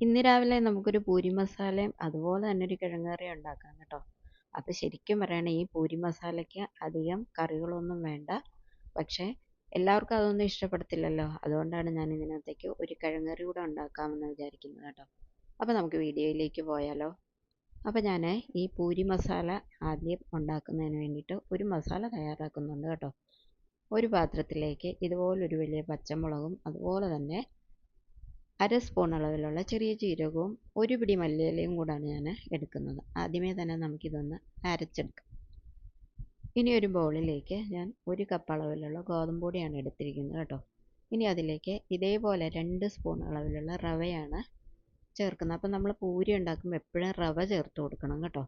ഇന്ന് രാവിലെ നമുക്കൊരു പൂരി മസാലയും അതുപോലെ തന്നെ ഒരു കിഴങ്ങ് കറിയും ഉണ്ടാക്കാം കേട്ടോ. അപ്പോൾ ശരിക്കും പറയുകയാണെങ്കിൽ ഈ പൂരി മസാലയ്ക്ക് അധികം കറികളൊന്നും വേണ്ട. പക്ഷേ എല്ലാവർക്കും അതൊന്നും ഇഷ്ടപ്പെടത്തില്ലല്ലോ. അതുകൊണ്ടാണ് ഞാൻ ഇതിനകത്തേക്ക് ഒരു കിഴങ്ങ് കറി കൂടെ ഉണ്ടാക്കാമെന്ന് വിചാരിക്കുന്നത് കേട്ടോ. അപ്പോൾ നമുക്ക് വീഡിയോയിലേക്ക് പോയാലോ. അപ്പോൾ ഞാൻ ഈ പൂരി മസാല ആദ്യം ഉണ്ടാക്കുന്നതിന് വേണ്ടിയിട്ട് ഒരു മസാല തയ്യാറാക്കുന്നുണ്ട് കേട്ടോ. ഒരു പാത്രത്തിലേക്ക് ഇതുപോലൊരു വലിയ പച്ചമുളകും അതുപോലെ തന്നെ അര സ്പൂൺ അളവിലുള്ള ചെറിയ ജീരകവും ഒരു പിടി മല്ലിയിലയും കൂടാണ് ഞാൻ എടുക്കുന്നത്. ആദ്യമേ തന്നെ നമുക്കിതൊന്ന് അരച്ചെടുക്കാം. ഇനി ഒരു ബൗളിലേക്ക് ഞാൻ ഒരു കപ്പ് അളവിലുള്ള ഗോതമ്പ് പൊടിയാണ് എടുത്തിരിക്കുന്നത് കേട്ടോ. ഇനി അതിലേക്ക് ഇതേപോലെ രണ്ട് സ്പൂൺ അളവിലുള്ള റവയാണ് ചേർക്കുന്നത്. അപ്പം നമ്മൾ പൂരി ഉണ്ടാക്കുമ്പോൾ എപ്പോഴും റവ ചേർത്ത് കൊടുക്കണം കേട്ടോ.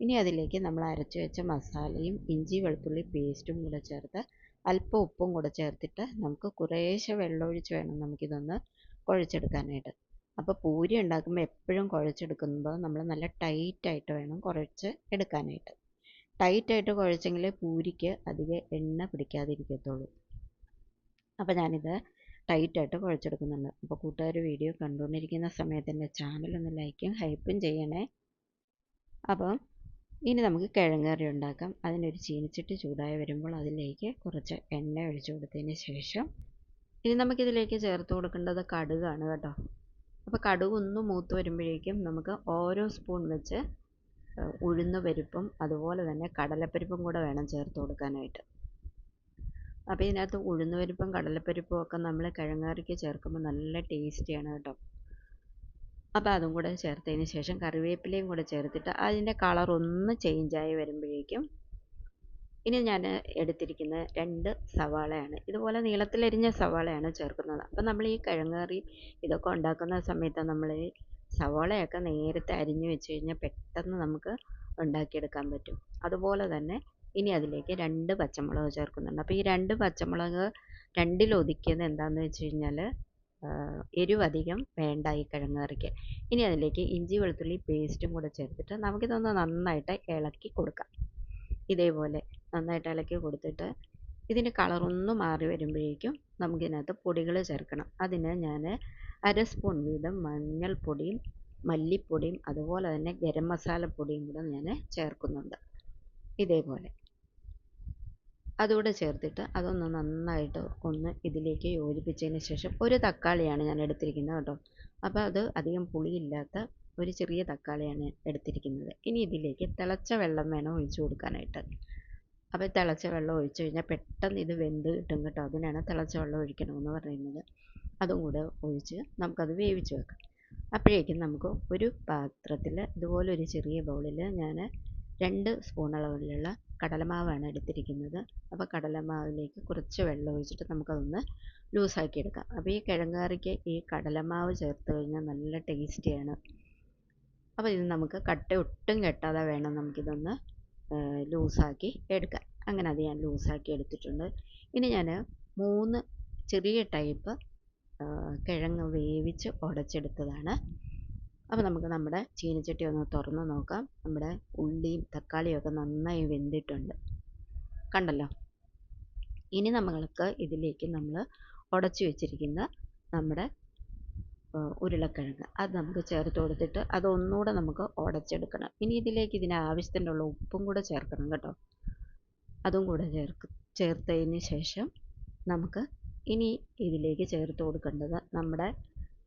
ഇനി അതിലേക്ക് നമ്മൾ അരച്ചു വെച്ച മസാലയും ഇഞ്ചി വെളുത്തുള്ളി പേസ്റ്റും കൂടെ ചേർത്ത് അല്പം ഉപ്പും കൂടെ ചേർത്തിട്ട് നമുക്ക് കുറേശ്ശെ വെള്ളമൊഴിച്ച് വേണം നമുക്കിതൊന്ന് കുഴച്ചെടുക്കാനായിട്ട്. അപ്പോൾ പൂരി ഉണ്ടാക്കുമ്പോൾ എപ്പോഴും കുഴച്ചെടുക്കുമ്പോൾ നമ്മൾ നല്ല ടൈറ്റായിട്ട് വേണം കുഴച്ച് എടുക്കാനായിട്ട്. ടൈറ്റായിട്ട് കുഴച്ചെങ്കിലേ പൂരിക്ക് അധികം എണ്ണ പിടിക്കാതിരിക്കത്തുള്ളൂ. അപ്പോൾ ഞാനിത് ടൈറ്റായിട്ട് കുഴച്ചെടുക്കുന്നുണ്ട്. അപ്പോൾ കൂട്ടുകാർ വീഡിയോ കണ്ടുകൊണ്ടിരിക്കുന്ന സമയത്ത് എന്റെ ചാനലൊന്ന് ലൈക്കും ഹൈപ്പും ചെയ്യണേ. അപ്പം ഇനി നമുക്ക് കിഴങ്ങറി ഉണ്ടാക്കാം. അതിനൊരു ചീനിച്ചിട്ട് ചൂടായി വരുമ്പോൾ അതിലേക്ക് കുറച്ച് എണ്ണ ഒഴിച്ചു കൊടുത്തതിന് ശേഷം ഇനി നമുക്കിതിലേക്ക് ചേർത്ത് കൊടുക്കേണ്ടത് കടുകാണ് കേട്ടോ. അപ്പോൾ കടുക് ഒന്ന് മൂത്ത് വരുമ്പോഴേക്കും നമുക്ക് ഓരോ സ്പൂൺ വെച്ച് ഉഴുന്ന പരിപ്പും അതുപോലെ തന്നെ കടലപ്പരിപ്പും കൂടെ വേണം ചേർത്ത് കൊടുക്കാനായിട്ട്. അപ്പോൾ ഇതിനകത്ത് ഉഴുന്ന പരിപ്പും കടലപ്പരിപ്പും ഒക്കെ നമ്മൾ കിഴങ്ങാറിക്ക് ചേർക്കുമ്പോൾ നല്ല ടേസ്റ്റിയാണ് കേട്ടോ. അപ്പോൾ അതും കൂടെ ചേർത്തതിന് ശേഷം കറിവേപ്പിലയും കൂടെ ചേർത്തിട്ട് അതിന്റെ കളർ ഒന്ന് ചേഞ്ചായി വരുമ്പോഴേക്കും ഇനി ഞാൻ എടുത്തിരിക്കുന്നത് രണ്ട് സവാളയാണ്. ഇതുപോലെ നീളത്തിലരിഞ്ഞ സവാളയാണ് ചേർക്കുന്നത്. അപ്പം നമ്മൾ ഈ കിഴങ്ങ് കറി ഇതൊക്കെ ഉണ്ടാക്കുന്ന സമയത്ത് നമ്മൾ സവാളയൊക്കെ നേരത്തെ അരിഞ്ഞു വെച്ച് കഴിഞ്ഞാൽ പെട്ടെന്ന് നമുക്ക് ഉണ്ടാക്കിയെടുക്കാൻ പറ്റും. അതുപോലെ തന്നെ ഇനി അതിലേക്ക് രണ്ട് പച്ചമുളക് ചേർക്കുന്നുണ്ട്. അപ്പോൾ ഈ രണ്ട് പച്ചമുളക് രണ്ടിലൊതുക്കിയത് എന്താണെന്ന് വെച്ച് കഴിഞ്ഞാൽ എരിവധികം വേണ്ട ഈ കിഴങ്ങ് കറിക്ക് ഇനി അതിലേക്ക് ഇഞ്ചി വെളുത്തുള്ളി പേസ്റ്റും കൂടെ ചേർത്തിട്ട് നമുക്കിതൊന്ന് നന്നായിട്ട് ഇളക്കി കൊടുക്കാം. ഇതേപോലെ നന്നായിട്ട് ഇളക്കി കൊടുത്തിട്ട് ഇതിന്റെ കളറൊന്ന് മാറി വരുമ്പോഴേക്കും നമുക്കിതിനകത്ത് പൊടികൾ ചേർക്കണം. അതിന് ഞാൻ അര സ്പൂൺ വീതം മഞ്ഞൾപ്പൊടിയും മല്ലിപ്പൊടിയും അതുപോലെ തന്നെ ഗരം മസാലപ്പൊടിയും കൂടെ ഞാൻ ചേർക്കുന്നുണ്ട്. ഇതേപോലെ. അതുകൂടെ ചേർത്തിട്ട് അതൊന്ന് നന്നായിട്ട് ഒന്ന് ഇതിലേക്ക് യോജിപ്പിച്ചതിന് ശേഷം ഒരു തക്കാളിയാണ് ഞാൻ എടുത്തിരിക്കുന്നത് കേട്ടോ. അപ്പോൾ അത് അധികം പുളിയില്ലാത്ത ഒരു ചെറിയ തക്കാളിയാണ് എടുത്തിരിക്കുന്നത്. ഇനി ഇതിലേക്ക് തിളച്ച വെള്ളം വേണം ഒഴിച്ചു കൊടുക്കാനായിട്ട്. അപ്പോൾ തിളച്ച വെള്ളം ഒഴിച്ച് കഴിഞ്ഞാൽ പെട്ടെന്ന് ഇത് വെന്ത് കിട്ടും കേട്ടോ. അതിനാണ് തിളച്ച വെള്ളം ഒഴിക്കണമെന്ന് പറയുന്നത്. അതും കൂടെ ഒഴിച്ച് നമുക്കത് വേവിച്ച് വെക്കാം. അപ്പോഴേക്കും നമുക്ക് ഒരു പാത്രത്തിൽ ഇതുപോലെ ഒരു ചെറിയ ബൗളിൽ ഞാൻ രണ്ട് സ്പൂൺ അളവിലുള്ള കടലമാവാണ് എടുത്തിരിക്കുന്നത്. അപ്പോൾ കടലമാവിലേക്ക് കുറച്ച് വെള്ളം ഒഴിച്ചിട്ട് നമുക്കതൊന്ന് ലൂസാക്കി എടുക്കാം. അപ്പോൾ ഈ കിഴങ്ങ് കറിക്ക് ഈ കടലമാവ് ചേർത്ത് കഴിഞ്ഞാൽ നല്ല ടേസ്റ്റിയാണ്. അപ്പോൾ ഇത് നമുക്ക് കട്ട ഒട്ടും കെട്ടാതെ വേണം നമുക്കിതൊന്ന് ലൂസാക്കി എടുക്കാൻ. അങ്ങനെ അത് ഞാൻ ലൂസാക്കി എടുത്തിട്ടുണ്ട്. ഇനി ഞാൻ മൂന്ന് ചെറിയ ടൈപ്പ് കിഴങ്ങ് വേവിച്ച് ഉടച്ചെടുത്തതാണ്. അപ്പോൾ നമുക്ക് നമ്മുടെ ചീനച്ചട്ടി ഒന്ന് തുറന്ന് നോക്കാം. നമ്മുടെ ഉള്ളിയും തക്കാളിയും ഒക്കെ നന്നായി വെന്തിട്ടുണ്ട്. കണ്ടല്ലോ? ഇനി നമ്മൾക്ക് ഇതിലേക്ക് നമ്മൾ ഉടച്ചു വെച്ചിരിക്കുന്ന നമ്മുടെ ഉരുളക്കിഴങ്ങ്. അത് നമുക്ക് ചേർത്ത് കൊടുത്തിട്ട് അത് ഒന്നുകൂടെ നമുക്ക് ഉടച്ചെടുക്കണം ഇനി ഇതിലേക്ക് ഇതിന് ആവശ്യത്തിനുള്ള ഉപ്പും കൂടെ ചേർക്കണം കേട്ടോ. അതും കൂടെ ചേർക്ക് ചേർത്തതിന് ശേഷം നമുക്ക് ഇനി ഇതിലേക്ക് ചേർത്ത് കൊടുക്കേണ്ടത് നമ്മുടെ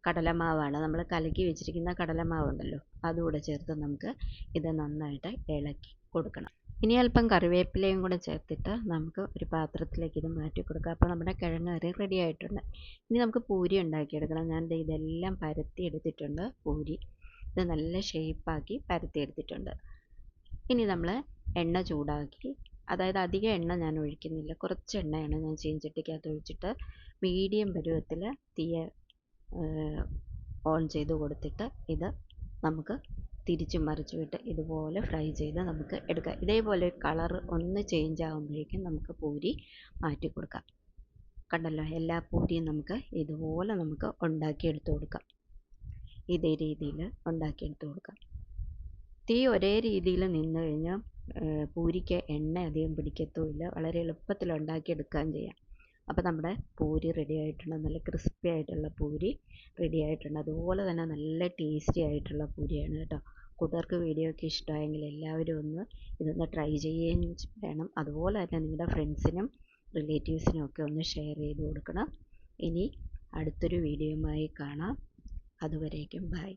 കടലമാവാണ്. നമ്മൾ കലക്കി വെച്ചിരിക്കുന്ന കടലമാവുണ്ടല്ലോ അതുകൂടെ ചേർത്ത് നമുക്ക് ഇത് നന്നായിട്ട് ഇളക്കി കൊടുക്കണം. ഇനി അല്പം കറിവേപ്പിലയും കൂടെ ചേർത്തിട്ട് നമുക്ക് ഒരു പാത്രത്തിലേക്ക് ഇത് മാറ്റി കൊടുക്കാം. അപ്പോൾ നമ്മുടെ കിഴങ്ങ് കറി റെഡി ആയിട്ടുണ്ട്. ഇനി നമുക്ക് പൂരി ഉണ്ടാക്കിയെടുക്കണം. ഞാൻ ഇതെല്ലാം പരത്തി എടുത്തിട്ടുണ്ട് പൂരി. ഇത് നല്ല ഷേപ്പാക്കി പരത്തി എടുത്തിട്ടുണ്ട്. ഇനി നമ്മൾ എണ്ണ ചൂടാക്കി അതായത് അധികം എണ്ണ ഞാൻ ഒഴിക്കുന്നില്ല. കുറച്ച് എണ്ണയാണ് ഞാൻ ചീഞ്ചട്ടിക്കകത്ത് ഒഴിച്ചിട്ട് മീഡിയം പരുവത്തിൽ തീയ ഓൺ ചെയ്ത് കൊടുത്തിട്ട് ഇത് നമുക്ക് തിരിച്ചും മറിച്ചും ഇട്ട് ഇതുപോലെ ഫ്രൈ ചെയ്ത് നമുക്ക് എടുക്കാം. ഇതേപോലെ കളർ ഒന്ന് ചേഞ്ച് ആകുമ്പോഴേക്കും നമുക്ക് പൂരി മാറ്റി കൊടുക്കാം. കണ്ടല്ലോ? എല്ലാ പൂരിയും നമുക്ക് ഇതുപോലെ നമുക്ക് ഉണ്ടാക്കിയെടുത്ത് കൊടുക്കാം. ഇതേ രീതിയിൽ ഉണ്ടാക്കിയെടുത്ത് കൊടുക്കാം. തീ ഒരേ രീതിയിൽ നിന്ന് കഴിഞ്ഞാൽ പൂരിക്ക് എണ്ണ അധികം പിടിക്കത്തുമില്ല. വളരെ എളുപ്പത്തിൽ ഉണ്ടാക്കിയെടുക്കുകയും ചെയ്യാം. അപ്പോൾ നമ്മുടെ പൂരി റെഡി ആയിട്ടുണ്ട്. നല്ല ക്രിസ്പി ആയിട്ടുള്ള പൂരി റെഡി ആയിട്ടുണ്ട്. അതുപോലെ തന്നെ നല്ല ടേസ്റ്റി ആയിട്ടുള്ള പൂരിയാണ് കേട്ടോ. കൂട്ടുകാർക്ക് വീഡിയോ ഒക്കെ ഇഷ്ടമായെങ്കിൽ എല്ലാവരും ഒന്ന് ഇതൊന്ന് ട്രൈ ചെയ്യുകയും വേണം. അതുപോലെ തന്നെ നിങ്ങളുടെ ഫ്രണ്ട്സിനും റിലേറ്റീവ്സിനും ഒക്കെ ഒന്ന് ഷെയർ ചെയ്ത് കൊടുക്കണം. ഇനി അടുത്തൊരു വീഡിയോയുമായി കാണാം. അതുവരേക്കും ബൈ